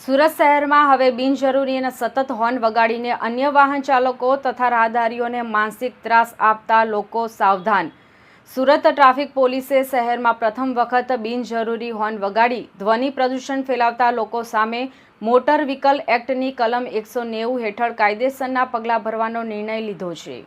સુરત શહેરમાં હવે બિનજરૂરી અને સતત હોર્ન વગાડીને અન્ય વાહન ચાલકો તથા રાહદારીઓને માનસિક ત્રાસ આપતા લોકો સાવધાન. સુરત ટ્રાફિક પોલીસે શહેરમાં પ્રથમ વખત બિનજરૂરી હોર્ન વગાડી ધ્વનિ પ્રદૂષણ ફેલાવતા લોકો સામે મોટર વ્હીકલ એક્ટની કલમ એકસો નેવું હેઠળ કાયદેસરના પગલાં ભરવાનો નિર્ણય લીધો છે.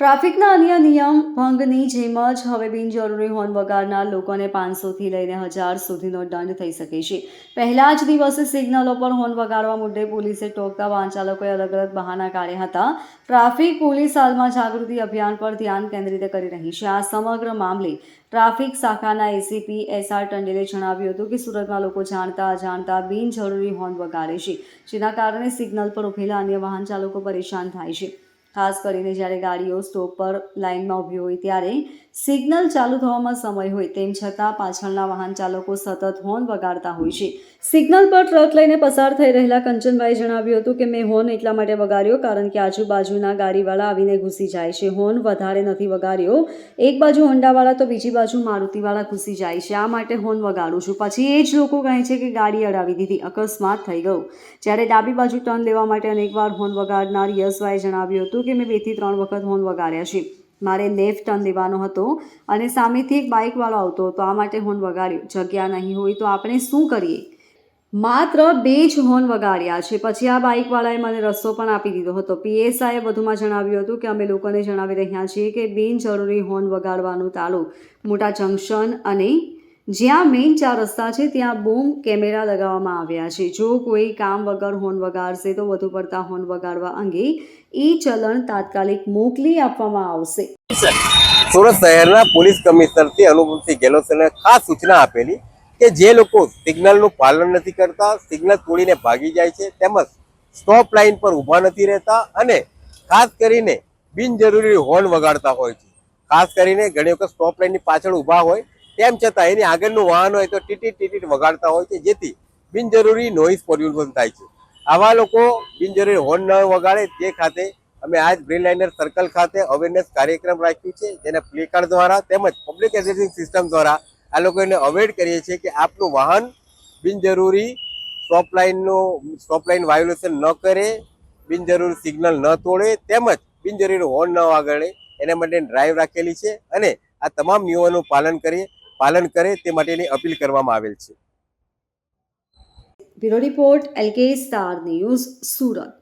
ટ્રાફિકના અન્ય નિયમ ભંગની જેમ જ હવે બિનજરૂરી હોર્ન વગાડનાર લોકોને પાંચસોથી લઈને હજાર સુધીનો દંડ થઈ શકે છે. પહેલા જ દિવસે સિગ્નલો પર હોર્ન વગાડવા મુદ્દે પોલીસે ટોકતા વાહન ચાલકોએ અલગ અલગ બહાના કાઢ્યા હતા. ટ્રાફિક પોલીસ હાલમાં જાગૃતિ અભિયાન પર ધ્યાન કેન્દ્રિત કરી રહી છે. આ સમગ્ર મામલે ટ્રાફિક શાખાના એસીપી એસ આર ટંડેલે જણાવ્યું હતું કે સુરતમાં લોકો જાણતા અજાણતા બિનજરૂરી હોર્ન વગાડે છે, જેના કારણે સિગ્નલ પર ઉભેલા અન્ય વાહન ચાલકો પરેશાન થાય છે. ખાસ કરીને જ્યારે ગાડીઓ સ્ટોપ પર લાઇનમાં ઊભી હોય ત્યારે સિગ્નલ ચાલુ થવામાં સમય હોય તેમ છતાં પાછળના વાહન ચાલકો સતત હોર્ન વગાડતા હોય છે. સિગ્નલ પર ટ્રક લઈને પસાર થઈ રહેલા કંચનભાઈ જણાવ્યું હતું કે, મેં હોર્ન એટલા માટે વગાડ્યો કારણ કે આજુબાજુના ગાડીવાળા આવીને ઘૂસી જાય છે. હોર્ન વધારે નથી વગાડ્યો. એક બાજુ હોન્ડાવાળા તો બીજી બાજુ મારુતિવાળા ઘૂસી જાય છે. આ માટે હોર્ન વગાડું છું. પછી એ જ લોકો કહે છે કે, ગાડી અડાવી દીધી. અકસ્માત થઈ ગયો. જ્યારે ડાબી બાજુ ટર્ન લેવા માટે અનેકવાર હોર્ન વગાડનાર યશભાઈ જણાવ્યું હતું કે મેં બેથી ત્રણ વખત હોર્ન વગાડ્યા છે. મારે લેફ્ટ ટર્ન લેવાનો હતો અને સામેથી એક બાઇકવાળો આવતો હતો. આ માટે હોર્ન વગાડ્યો. જગ્યા નહીં હોય તો આપણે શું કરીએ? માત્ર બે જ હોર્ન વગાડ્યા છે. પછી આ બાઇકવાળાએ મને રસ્તો પણ આપી દીધો હતો. પીએસઆઈએ વધુમાં જણાવ્યું હતું કે અમે લોકોને જણાવી રહ્યા છીએ કે બિનજરૂરી હોર્ન વગાડવાનું તાલુ મોટા જંકશન અને જ્યાં મેઇન ચાર રસ્તા છે, ત્યાં બૂમ કેમેરા લગાવવામાં આવ્યા છે. જો કોઈ કામ વગર હોર્ન વગાડશે, તો વધુ પડતા હોર્ન વગાડવા અંગે ઈ ચલણ તાત્કાલિક મોકલી આપવામાં આવશે. સુરત શહેરના પોલીસ કમિશનરથી અનુપમસિંહ ગેહલોતને ખાસ સૂચના આપેલી કે જે લોકો સિગ્નલનું પાલન નથી કરતા, સિગ્નલ તોડીને ભાગી જાય છે, તેમજ સ્ટોપ લાઇન પર ઊભા નથી રહેતા અને ખાસ કરીને બિનજરૂરી હોર્ન વગાડતા હોય છે. ખાસ કરીને ઘણી વખત સ્ટોપ લાઇનની પાછળ ઊભા હોય તેમ છતાં એની આગળનું વાહન હોય તો ટીટી ટીટી વગાડતા હોય છે, જેથી બિનજરૂરી નોઈઝ પોલ્યુશન થાય છે. આવા લોકો બિનજરૂરી હોર્ન ન વગાડે, તે ખાતે અમે આજ ગ્રીન લાઇનર સર્કલ ખાતે અવેરનેસ કાર્યક્રમ રાખ્યું છે, જેને પ્લેકાર્ડ દ્વારા તેમજ પબ્લિક એડ્રેસિંગ સિસ્ટમ દ્વારા આ લોકોને અવેર કરીએ છીએ કે આપનું વાહન બિનજરૂરી સ્ટોપ લાઇનનું સ્ટોપ લાઇન વાયોલેશન ન કરે, બિનજરૂરી સિગ્નલ ન તોડે, તેમજ બિનજરૂરી હોર્ન ન વગાડે. એના માટે ડ્રાઈવ રાખેલી છે અને આ તમામ નિયમોનું પાલન કરીએ. પાલન કરે તે માટેની અપીલ કરવામાં આવેલ છે. Bureau report LK star news Surat.